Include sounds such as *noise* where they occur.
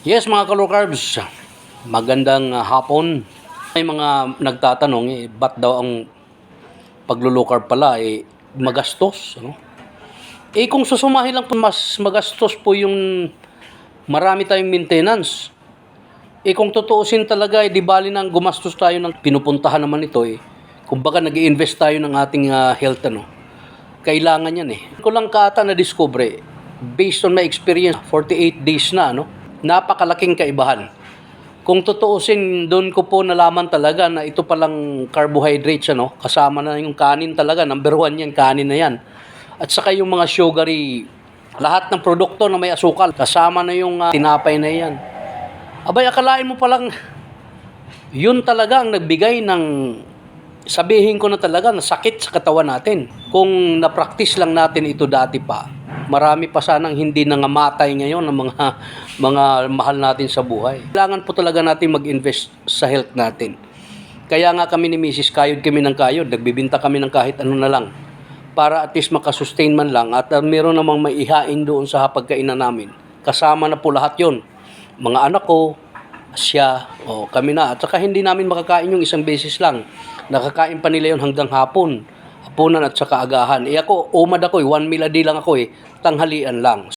Yes mga kalokarbs, magandang uh, hapon. May mga nagtatanong, eh, ba't daw ang paglulukarb pala eh, magastos? Ano? Eh kung susumahin lang po, mas magastos po yung marami tayong maintenance. Eh kung tutuusin talaga, eh, di bali nang gumastos tayo ng pinupuntahan naman ito eh. Kumbaga nag invest tayo ng ating ah, health ano. Kailangan yan eh. Ko lang kaata na discover based on my experience, 48 days na ano, napakalaking kaibahan. Kung tutuusin, doon ko po nalaman talaga na ito palang carbohydrates, ano, kasama na yung kanin talaga, number one yan, kanin na yan. At saka yung mga sugary, lahat ng produkto na may asukal, kasama na yung ah, tinapay na yan. Abay, akalain mo palang, yun talaga ang nagbigay ng sabihin ko na talaga na sakit sa katawan natin. Kung na-practice lang natin ito dati pa, marami pa sanang hindi nangamatay ngayon ng mga *laughs* mga mahal natin sa buhay. Kailangan po talaga natin mag-invest sa health natin. Kaya nga kami ni Mrs. Kayod kami ng kayod, nagbibinta kami ng kahit ano na lang para at least makasustain man lang at uh, meron namang maihain doon sa hapagkainan namin. Kasama na po lahat yon Mga anak ko, siya, o kami na. At saka hindi namin makakain yung isang beses lang. Nakakain pa nila yun hanggang hapon. Hapunan at saka agahan. Eh ako, umad ako eh. One meal a day lang ako eh. Tanghalian lang.